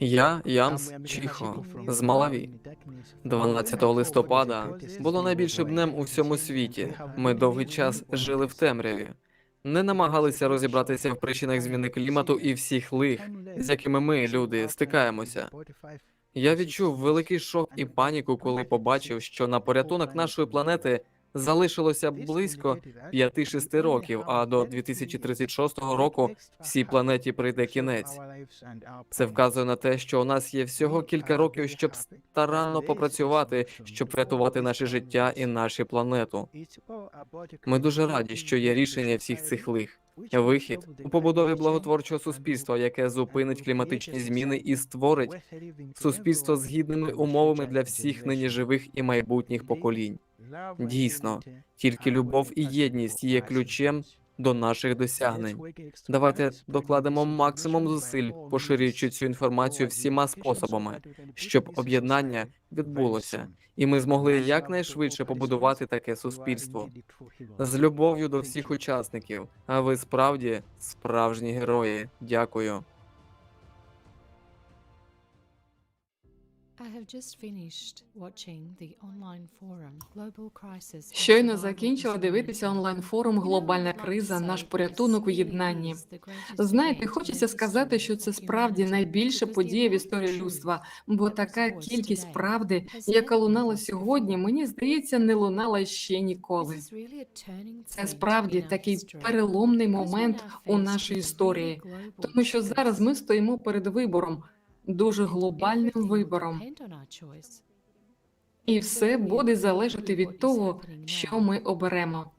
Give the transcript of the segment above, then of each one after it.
Я Янс Чіхо з Малаві. 12 листопада було найбільшим днем у всьому світі. Ми довгий час жили в темряві, не намагалися розібратися в причинах зміни клімату і всіх лих, з якими ми, люди, стикаємося. Я відчув великий шок і паніку, коли побачив, що на порятунок нашої планети залишилося близько 5-6 років, а до 2036 року всій планеті прийде кінець. Це вказує на те, що у нас є всього кілька років, щоб старанно попрацювати, щоб врятувати наше життя і нашу планету. Ми дуже раді, що є рішення всіх цих лих. Вихід у побудові благотворчого суспільства, яке зупинить кліматичні зміни і створить суспільство з гідними умовами для всіх нині живих і майбутніх поколінь. Дійсно, тільки любов і єдність є ключем до наших досягнень. Давайте докладемо максимум зусиль, поширюючи цю інформацію всіма способами, щоб об'єднання відбулося, і ми змогли якнайшвидше побудувати таке суспільство з любов'ю до всіх учасників. А ви справді справжні герої. Дякую. Щойно закінчила дивитися онлайн-форум Глобальна криза. Наш порятунок у єднанні. Знаєте, хочеться сказати, що це справді найбільша подія в історії людства, бо така кількість правди, яка лунала сьогодні, мені здається, не лунала ще ніколи. Це справді такий переломний момент у нашій історії, тому що зараз ми стоїмо перед вибором, дуже глобальним вибором. І все буде залежати від того, що ми оберемо.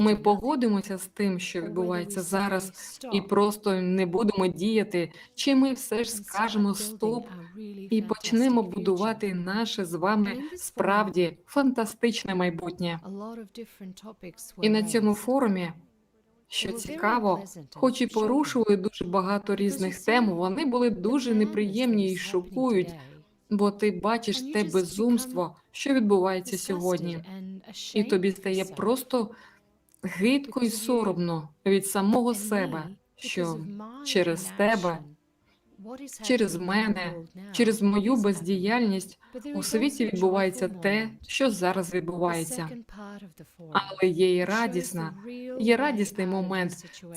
Ми погодимося з тим, що відбувається зараз, і просто не будемо діяти, чи ми все ж скажемо стоп і почнемо будувати наше з вами справді фантастичне майбутнє. І на цьому форумі, що цікаво, хоч і порушували дуже багато різних тем, вони були дуже неприємні і шокують, бо ти бачиш те безумство, що відбувається сьогодні, і тобі стає просто гидко і соромно від самого себе, що через тебе, через мене, через мою бездіяльність у світі відбувається те, що зараз відбувається. Але є і радісна, є радісний момент.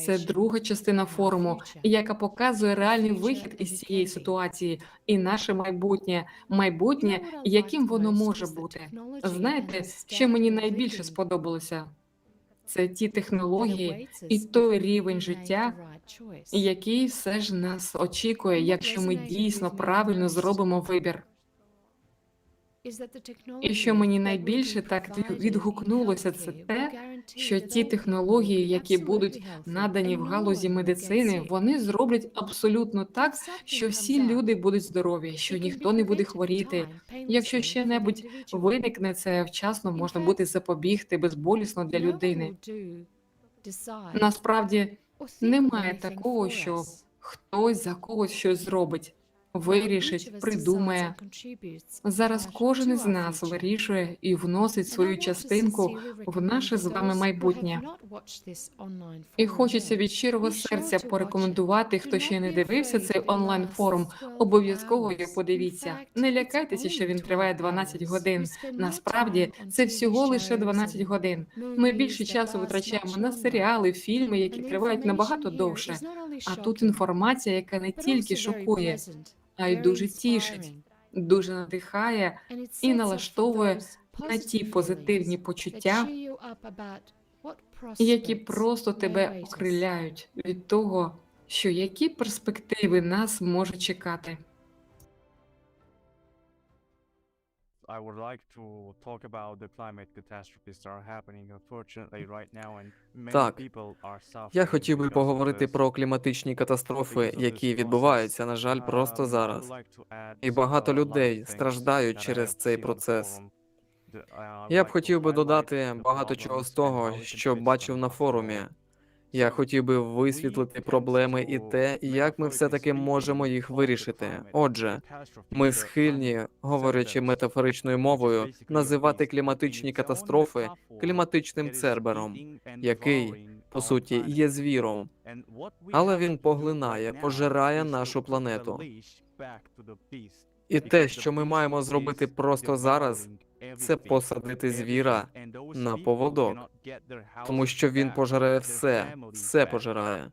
Це друга частина форуму, яка показує реальний вихід із цієї ситуації і наше майбутнє, майбутнє, яким воно може бути. Знаєте, що мені найбільше сподобалося? Це ті технології і той рівень життя, який все ж нас очікує, якщо ми дійсно правильно зробимо вибір. І що мені найбільше так відгукнулося, це те, що ті технології, які будуть надані в галузі медицини, вони зроблять абсолютно так, що всі люди будуть здорові, що ніхто не буде хворіти. Якщо ще небудь виникне, це вчасно можна буде запобігти безболісно для людини. Насправді немає такого, що хтось за когось щось зробить, вирішить, придумає. Зараз кожен із нас вирішує і вносить свою частинку в наше з вами майбутнє. І хочеться від щирого серця порекомендувати, хто ще не дивився цей онлайн форум. Обов'язково його подивіться. Не лякайтеся, що він триває 12 годин. Насправді це всього лише 12 годин. Ми більше часу витрачаємо на серіали, фільми, які тривають набагато довше. А тут інформація, яка не тільки шокує, а й дуже тішить, дуже надихає і налаштовує на ті позитивні почуття, які просто тебе окриляють від того, що які перспективи нас може чекати. I would like to talk about the climate catastrophes that are happening unfortunately right now and many Так. people are suffering Я хотів би поговорити про кліматичні катастрофи, які відбуваються, на жаль, Uh, просто зараз. І багато uh, людей страждають через цей процес. Я б хотів би додати багато чого з того, що бачив на форумі. Я хотів би висвітлити проблеми і те, як ми все-таки можемо їх вирішити. Отже, ми схильні, говорячи метафоричною мовою, називати кліматичні катастрофи кліматичним цербером, який, по суті, є звіром, Але він поглинає, пожирає нашу планету. І те, що ми маємо зробити просто зараз, це посадити звіра на поводок, тому що він пожирає все, все пожирає.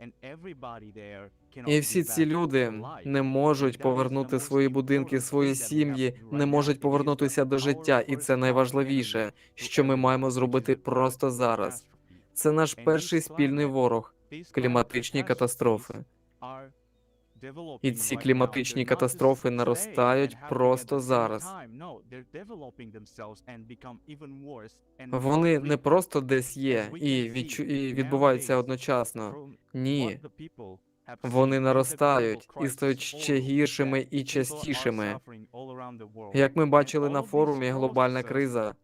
І всі ці люди не можуть повернути свої будинки, свої сім'ї, не можуть повернутися до життя, і це найважливіше, що ми маємо зробити просто зараз. Це наш перший спільний ворог кліматичні катастрофи. І ці кліматичні катастрофи наростають просто зараз. Вони не просто десь є і, відчу... і відбуваються одночасно. Ні, вони наростають і стають ще гіршими і частішими. Як ми бачили на форумі Глобальна криза,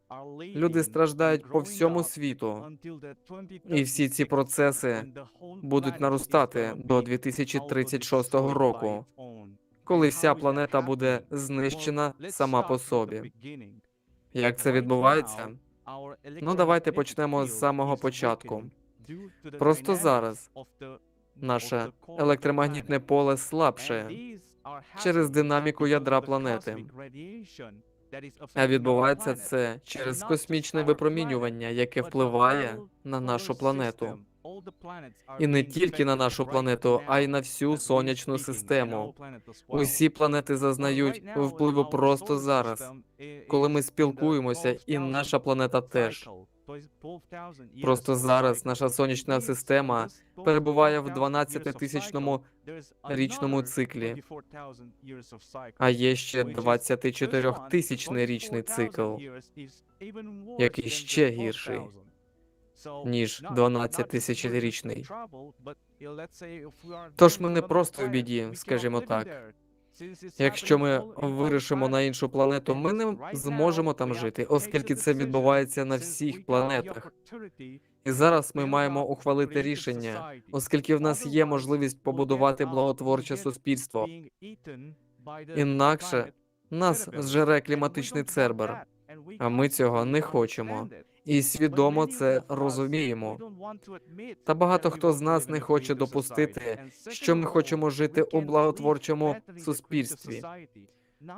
люди страждають по всьому світу, і всі ці процеси будуть наростати до 2036 року, коли вся планета буде знищена сама по собі. Як це відбувається? Ну, давайте почнемо з самого початку. Просто зараз наше електромагнітне поле слабше через динаміку ядра планети. А відбувається це через космічне випромінювання, яке впливає на нашу планету. І не тільки на нашу планету, а й на всю сонячну систему. Усі планети зазнають впливу просто зараз, коли ми спілкуємося, і наша планета теж. Просто зараз наша сонячна система перебуває в 12-тисячному річному циклі, а є ще 24-тисячний річний цикл, який ще гірший, ніж 12-тисячрічний. Тож ми не просто в біді, скажімо так. Якщо ми вирішимо на іншу планету, ми не зможемо там жити, оскільки це відбувається на всіх планетах. І зараз ми маємо ухвалити рішення, оскільки в нас є можливість побудувати благотворче суспільство. Інакше нас зжере кліматичний цербер, а ми цього не хочемо. І свідомо це розуміємо. Та багато хто з нас не хоче допустити, що ми хочемо жити у благотворчому суспільстві.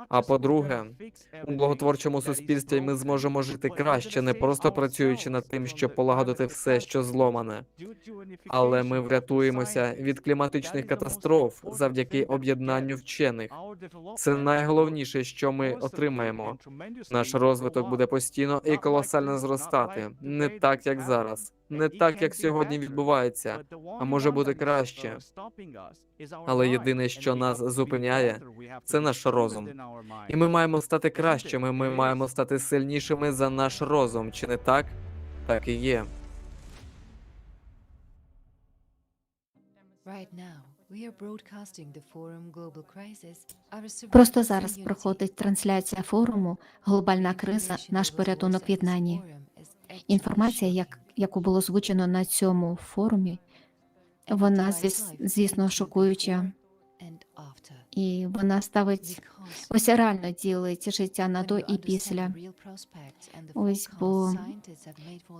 А по-друге, у благотворчому суспільстві ми зможемо жити краще, не просто працюючи над тим, щоб полагодити все, що зломане, але ми врятуємося від кліматичних катастроф завдяки об'єднанню вчених. Це найголовніше, що ми отримаємо. Наш розвиток буде постійно і колосально зростати, не так як зараз, не так як сьогодні відбувається, а може бути краще. Але єдине, що нас зупиняє, це наш розум. І ми маємо стати кращими. Ми маємо стати сильнішими за наш розум. Чи не так? Так і є. Просто зараз проходить трансляція форуму Глобальна криза. Наш порятунок в єднанні. Інформація, як, яку було озвучено на цьому форумі, вона звіс, звісно шокуюча, і вона ставить ось реально ділить життя на до і після. Ось бо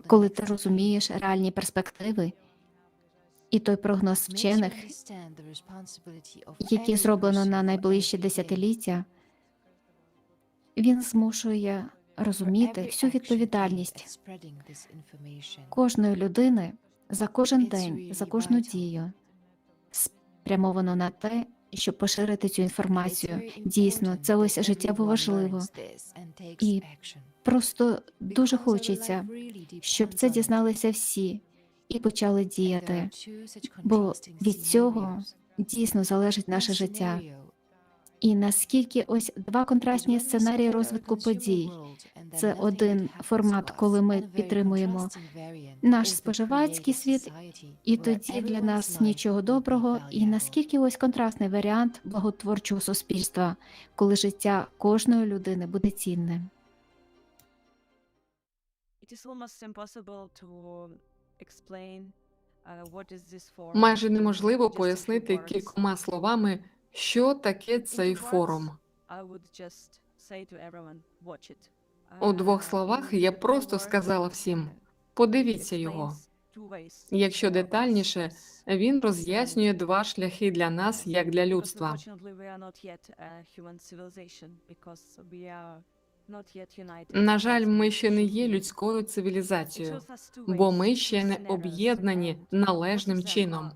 коли ти розумієш реальні перспективи і той прогноз вчених, які зроблено на найближчі десятиліття, він змушує розуміти всю відповідальність кожної людини за кожен день, за кожну дію, спрямовано на те, щоб поширити цю інформацію. Дійсно, це ось життєво важливо. І Просто дуже хочеться, щоб це дізналися всі і почали діяти, бо від цього дійсно залежить наше життя. І наскільки ось два контрастні сценарії розвитку подій. Це один формат, коли ми підтримуємо наш споживацький світ, і тоді для нас нічого доброго. І наскільки ось контрастний варіант благотворчого суспільства, коли життя кожної людини буде цінним. Майже неможливо пояснити кількома словами, що таке цей форум. У двох словах я просто сказала всім: подивіться його. Якщо детальніше, він роз'яснює два шляхи для нас, як для людства. На жаль, ми ще не є людською цивілізацією, бо ми ще не об'єднані належним чином.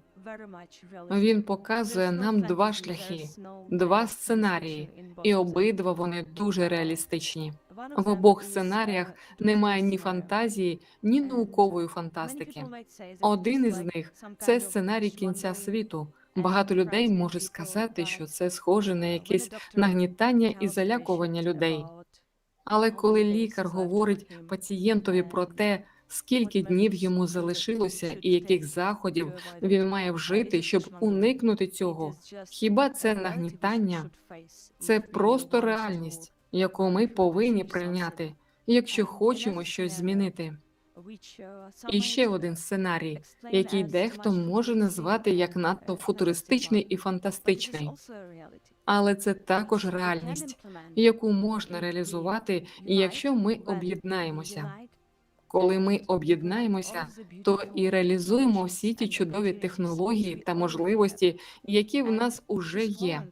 Він показує нам два шляхи, два сценарії, і обидва вони дуже реалістичні. В обох сценаріях немає ні фантазії, ні наукової фантастики. Один із них це сценарій кінця світу. Багато людей можуть сказати, що це схоже на якесь нагнітання і залякування людей. Але коли лікар говорить пацієнтові про те, скільки днів йому залишилося і яких заходів він має вжити, щоб уникнути цього, хіба це нагнітання? Це просто реальність, яку ми повинні прийняти, якщо хочемо щось змінити. І ще один сценарій, який дехто може назвати як надто футуристичний і фантастичний, але це також реальність, яку можна реалізувати, якщо ми об'єднаємося. Коли ми об'єднаємося, то і реалізуємо всі ті чудові технології та можливості, які в нас уже є.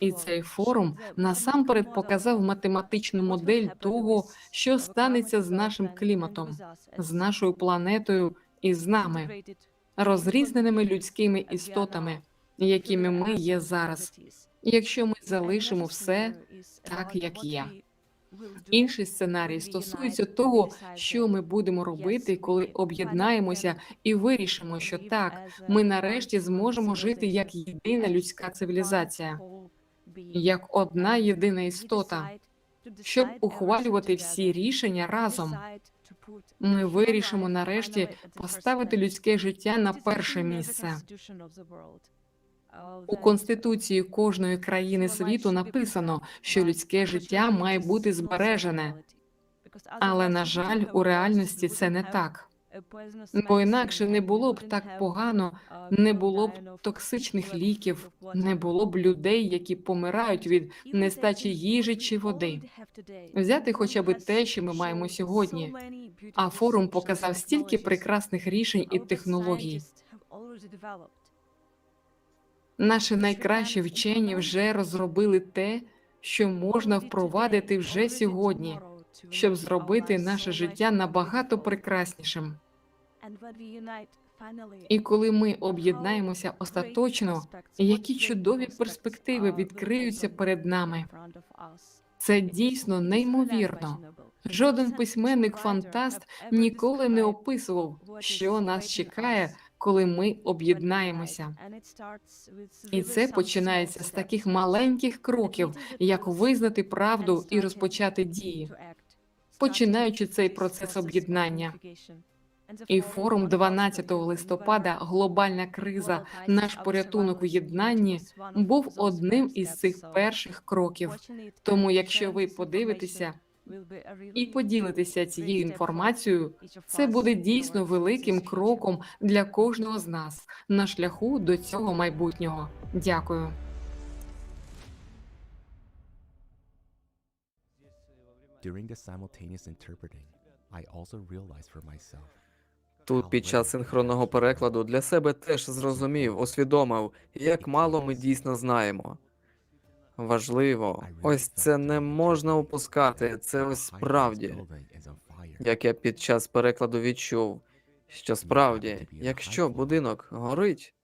І цей форум насамперед показав математичну модель того, що станеться з нашим кліматом, з нашою планетою і з нами, розрізненими людськими істотами, якими ми є зараз, якщо ми залишимо все так, як є. Інший сценарій стосується того, що ми будемо робити, коли об'єднаємося і вирішимо, що так, ми нарешті зможемо жити як єдина людська цивілізація, як одна єдина істота, щоб ухвалювати всі рішення разом. Ми вирішимо нарешті поставити людське життя на перше місце. У конституції кожної країни світу написано, що людське життя має бути збережене, але на жаль, у реальності це не так. Бо інакше не було б так погано, не було б токсичних ліків, не було б людей, які помирають від нестачі їжі чи води. Взяти хоча б те, що ми маємо сьогодні. А форум показав стільки прекрасних рішень і технологій. Наші найкращі вчені вже розробили те, що можна впровадити вже сьогодні, щоб зробити наше життя набагато прекраснішим. І коли ми об'єднаємося остаточно, які чудові перспективи відкриються перед нами. Це дійсно неймовірно. Жоден письменник-фантаст ніколи не описував, що нас чекає, коли ми об'єднаємося. І це починається з таких маленьких кроків, як визнати правду і розпочати дії, починаючи цей процес об'єднання. І форум 12 листопада Глобальна криза, наш порятунок у єднанні був одним із цих перших кроків. Тому, якщо ви подивитеся і поділитеся цією інформацією, це буде дійсно великим кроком для кожного з нас на шляху до цього майбутнього. Дякую. During the simultaneous interpreting, I also realized for myself Тут під час синхронного перекладу для себе теж зрозумів, усвідомив, як мало ми дійсно знаємо. Важливо, ось це не можна опускати. Це ось справді, як я під час перекладу відчув, що справді, якщо будинок горить,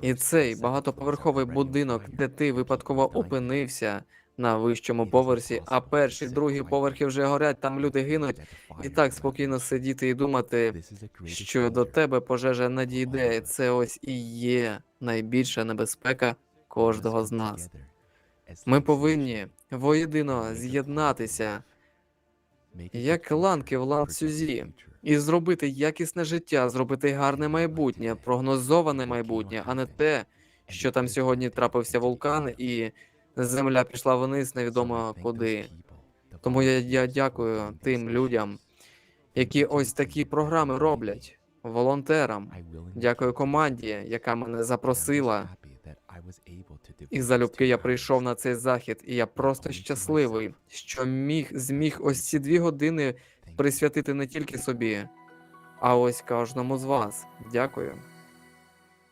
і цей багатоповерховий будинок, де ти випадково опинився на вищому поверсі, а перші, другі поверхи вже горять, там люди гинуть, і так спокійно сидіти і думати, що до тебе пожежа надійде, це ось і є найбільша небезпека кожного з нас. Ми повинні воєдино з'єднатися як ланки в ланцюзі і зробити якісне життя, зробити гарне майбутнє, прогнозоване майбутнє, а не те, що там сьогодні трапився вулкан і земля пішла вниз невідомо куди. Тому я, я дякую тим людям, які ось такі програми роблять, волонтерам. Дякую команді, яка мене запросила. І залюбки я прийшов на цей захід, і я просто щасливий, що міг зміг ось ці дві години присвятити не тільки собі, А ось кожному з вас. Дякую.